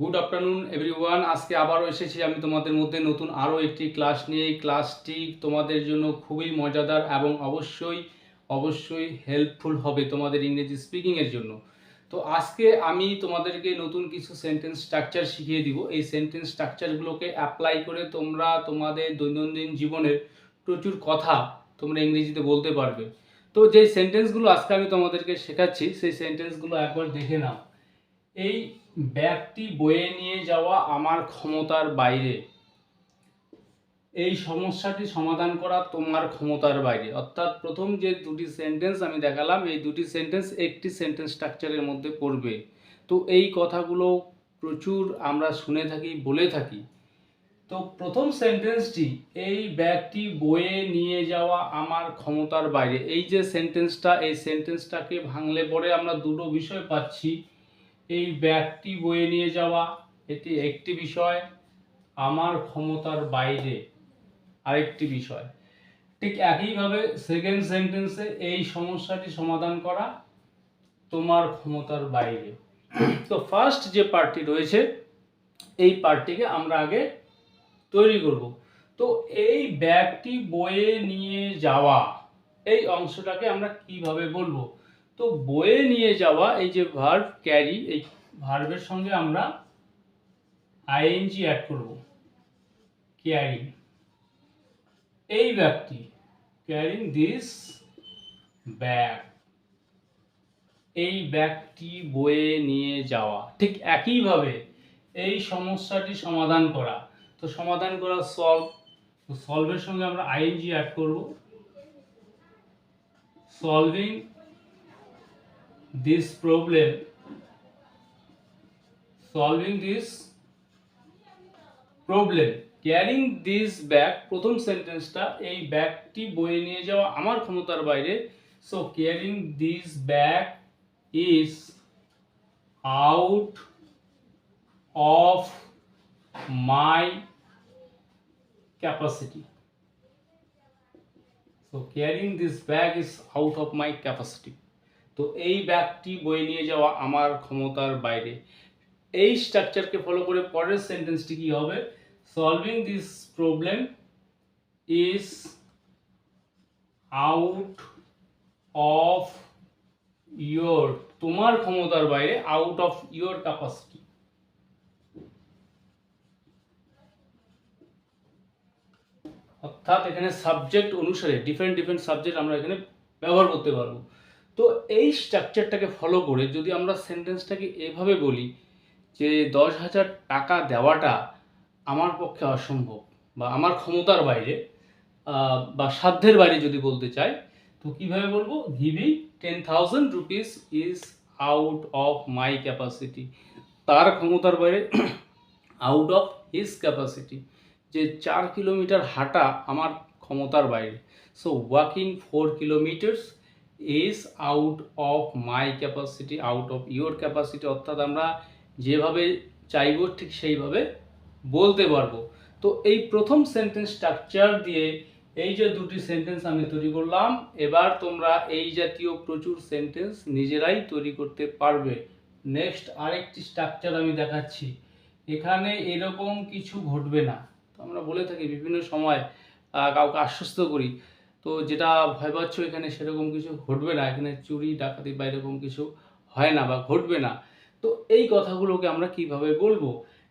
Good afternoon everyone আজকে আবারও এসেছি আমি তোমাদের মধ্যে নতুন আরও একটি ক্লাস নিয়ে। এই ক্লাসটি তোমাদের জন্য খুবই মজাদার এবং অবশ্যই অবশ্যই হেল্পফুল হবে তোমাদের ইংরেজি স্পিকিংয়ের জন্য। তো আজকে আমি তোমাদেরকে নতুন কিছু সেন্টেন্স স্ট্রাকচার শিখিয়ে দিব। এই সেন্টেন্স স্ট্রাকচারগুলোকে অ্যাপ্লাই করে তোমরা তোমাদের দৈনন্দিন জীবনের প্রচুর কথা তোমরা ইংরেজিতে বলতে পারবে। তো যেই সেন্টেন্সগুলো আজকে আমি তোমাদেরকে শেখাচ্ছি, সেই সেন্টেন্সগুলো একবার দেখে নাও। এই ব্যাগটি বয়ে নিয়ে যাওয়া আমার ক্ষমতার বাইরে। এই সমস্যাটি সমাধান করা তোমার ক্ষমতার বাইরে। অর্থাৎ প্রথম যে দুটি সেন্টেন্স আমি দেখালাম, এই দুটি সেন্টেন্স একটি সেন্টেন্স স্ট্রাকচারের মধ্যে পড়বে। তো এই কথাগুলো প্রচুর আমরা শুনে থাকি, বলে থাকি। তো প্রথম সেন্টেন্সটি এই ব্যাগটি বয়ে নিয়ে যাওয়া আমার ক্ষমতার বাইরে। এই যে সেন্টেন্সটা এই সেন্টেন্সটাকে ভাঙলে পরে আমরা দুটো বিষয় পাচ্ছি। এই ব্যাগটি বয়ে নিয়ে যাওয়া, এটি একটি বিষয়। আমার ক্ষমতার বাইরে আরেকটি বিষয়। ঠিক একইভাবে সেকেন্ড সেন্টেন্সে এই সমস্যাটি সমাধান করা তোমার ক্ষমতার বাইরে। তো ফার্স্ট যে পার্টটি রয়েছে, এই পার্টটিকে আমরা আগে তৈরি করব। তো এই ব্যাগটি বয়ে নিয়ে যাওয়া, এই অংশটাকে আমরা কীভাবে বলব? তো বয়ে নিয়ে যাওয়া এই যে ভার্ব ক্যারি এই ভার্বের সঙ্গে আমরা আইএনজি অ্যাড করব ক্যারি এই ব্যাগটি ক্যারিং দিস ব্যাগ এই ব্যাগটি বয়ে নিয়ে যাওয়া, ঠিক একইভাবে এই সমস্যাটি সমাধান করা। তো সমাধান করা সলভ তো সলভের সঙ্গে আমরা আইএনজি অ্যাড করব। Solving this problem, solving this problem carrying this bag প্রথম সেন্টেন্সটা এই ব্যাগটি বয়ে নিয়ে যাওয়া আমার ক্ষমতার বাইরে। So carrying this bag is out of my capacity so carrying this bag is out of my capacity তো এই ব্যাগটি বয়ে নিয়ে যাওয়া আমার ক্ষমতার বাইরে। এই স্ট্রাকচারকে ফলো করে পরের সেন্টেন্সটি কি হবে? Solving this problem is out of your তোমার ক্ষমতার বাইরে আউট অফ ইয়োর ক্যাপাসিটি অর্থাৎ এখানে সাবজেক্ট অনুসারে ডিফারেন্ট ডিফারেন্ট সাবজেক্ট আমরা এখানে ব্যবহার করতে পারব। তো এই স্ট্রাকচারটাকে ফলো করে যদি আমরা সেন্টেন্সটাকে এভাবে বলি যে দশ হাজার টাকা দেওয়াটা আমার পক্ষে অসম্ভব বা আমার ক্ষমতার বাইরে বা সাধ্যের বাইরে যদি বলতে চাই, তো কীভাবে বলব? Giving ten thousand rupees is out of my capacity তার ক্ষমতার বাইরে আউট অফ হিজ ক্যাপাসিটি যে চার কিলোমিটার হাঁটা আমার ক্ষমতার বাইরে। So walking four kilometres is out of my capacity out of your capacity অর্থাৎ আমরা যেভাবে চাইব ঠিক সেইভাবে বলতে পারব। তো এই প্রথম সেন্টেন্স স্ট্রাকচার দিয়ে এই যে দুটি সেন্টেন্স আমি তৈরি করলাম, এবার তোমরা এই জাতীয় প্রচুর সেন্টেন্স নিজেরাই তৈরি করতে পারবে। নেক্সট আরেকটি স্ট্রাকচার আমি দেখাচ্ছি। এখানে এরকম কিছু ঘটবে না। তো আমরা বলে থাকি বিভিন্ন সময় কাউকে আশ্বস্ত করি। তো যেটা ভয় পাচ্ছ এখানে সেরকম কিছু ঘটবে না, এখানে চুরি, ডাকাতি বা এরকম কিছু হয় না বা ঘটবে না। তো এই কথাগুলোকে আমরা কীভাবে বলব?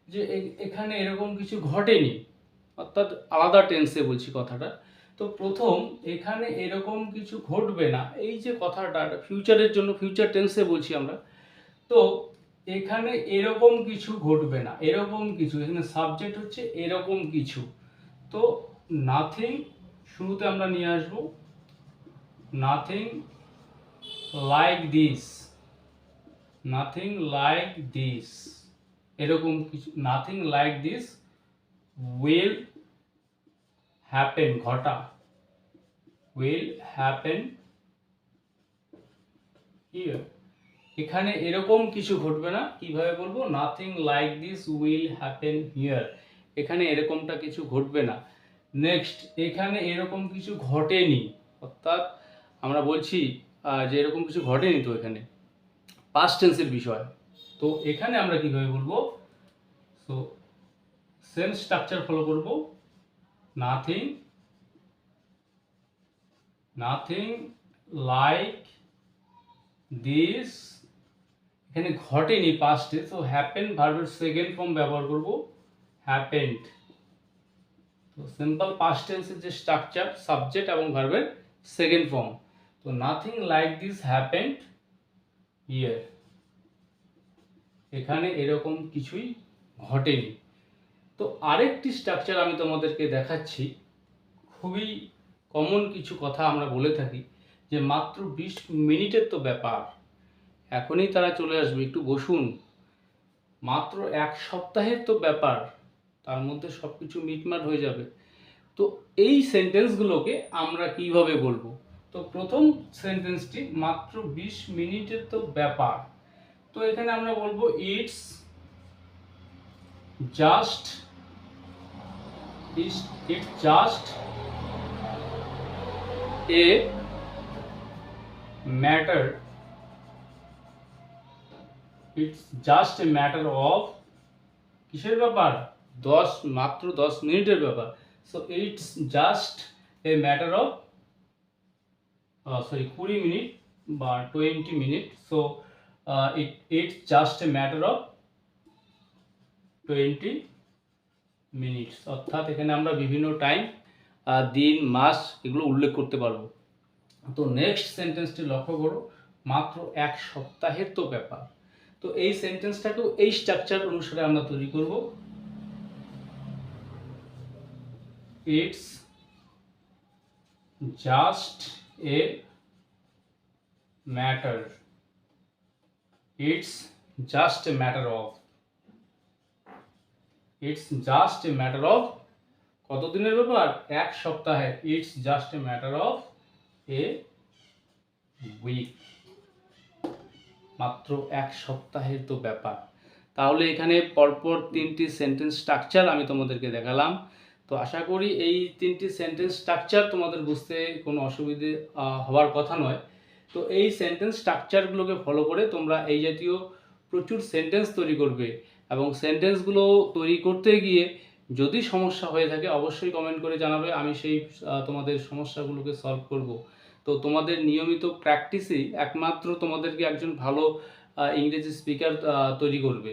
যে এখানে এরকম কিছু ঘটেনি, অর্থাৎ আলাদা টেন্সে বলছি কথাটা। তো প্রথম, এখানে এরকম কিছু ঘটবে না। এই যে কথাটা ফিউচারের জন্য ফিউচার টেন্সে বলছি আমরা। তো এখানে এরকম কিছু ঘটবে না, এরকম কিছু। এখানে সাবজেক্ট হচ্ছে এরকম কিছু। তো নাথিং শুরুতে আমরা নিয়ে আসব। Nothing like this nothing like this এরকম কিছু nothing like this will happen ঘটা। উইল হ্যাপেন এখানে এরকম কিছু ঘটবে না, কীভাবে বলব? Nothing like this will happen here এখানে এরকমটা কিছু ঘটবে না। নেক্সট এখানে এরকম কিছু ঘটেনি। অর্থাৎ আমরা বলছি যে এরকম কিছু ঘটেনি তো এখানে। পাস্ট টেন্সের বিষয়। তো এখানে আমরা কীভাবে বলব? সো সেম স্ট্রাকচার ফলো করব। নাথিং নাথিং লাইক দিস এখানে ঘটেনি পাস্টে তো হ্যাপেন ভার্বের সেকেন্ড ফর্ম ব্যবহার করব। হ্যাপেন্ড তো সিম্পল পাস্ট টেন্সের যে স্ট্রাকচার সাবজেক্ট এবং ভার্বের সেকেন্ড ফর্ম তো nothing like this happened here এখানে এরকম কিছুই ঘটেনি। তো আরেকটি স্ট্রাকচার আমি তোমাদেরকে দেখাচ্ছি। খুবই কমন কিছু কথা আমরা বলে থাকি যে মাত্র বিশ মিনিটের তো ব্যাপার। এখনই তারা চলে আসবে, একটু বসুন। মাত্র এক সপ্তাহের তো ব্যাপার। তার মধ্যে সব কিছু মিটমাট হয়ে যাবে। তো এই সেন্টেন্সগুলোকে আমরা কীভাবে বলব? তো প্রথম সেন্টেন্সটি মাত্র বিশ মিনিটের তো ব্যাপার। তো এখানে আমরা বলব it's just it's just a matter it's just a matter of কিসের ব্যাপার? দশ, মাত্র দশ মিনিটের ব্যাপার। So it's just a matter of sorry কুড়ি মিনিট বা twenty minute. So it it's just a matter of twenty minutes. অর্থাৎ এখানে আমরা বিভিন্ন টাইম দিন, মাস এগুলো উল্লেখ করতে পারব। তো নেক্সট সেন্টেন্সটি লক্ষ্য করো, মাত্র এক সপ্তাহের তো ব্যাপার। তো এই সেন্টেন্সটাকেও এই স্ট্রাকচার অনুসারে আমরা তৈরি করব। It's just a matter it's just a matter of it's just a matter of কতদিনের ব্যাপার? এক সপ্তাহে। It's just a matter of a week মাত্র এক সপ্তাহের তো ব্যাপার। তাহলে এখানে পরপর তিনটি সেন্টেন্স স্ট্রাকচার আমি তোমাদেরকে দেখালাম। তো আশা করি এই তিনটি সেন্টেন্স স্ট্রাকচার তোমাদের বুঝতে কোনো অসুবিধে হওয়ার কথা নয়। তো এই সেন্টেন্স স্ট্রাকচারগুলোকে ফলো করে তোমরা এই জাতীয় প্রচুর সেন্টেন্স তৈরি করবে এবং সেন্টেন্সগুলো তৈরি করতে গিয়ে যদি সমস্যা হয়ে থাকে অবশ্যই কমেন্ট করে জানাবে, আমি সেই তোমাদের সমস্যাগুলোকে সলভ করব। তো তোমাদের নিয়মিত প্র্যাকটিসই একমাত্র তোমাদেরকে একজন ভালো ইংরেজি স্পিকার তৈরি করবে।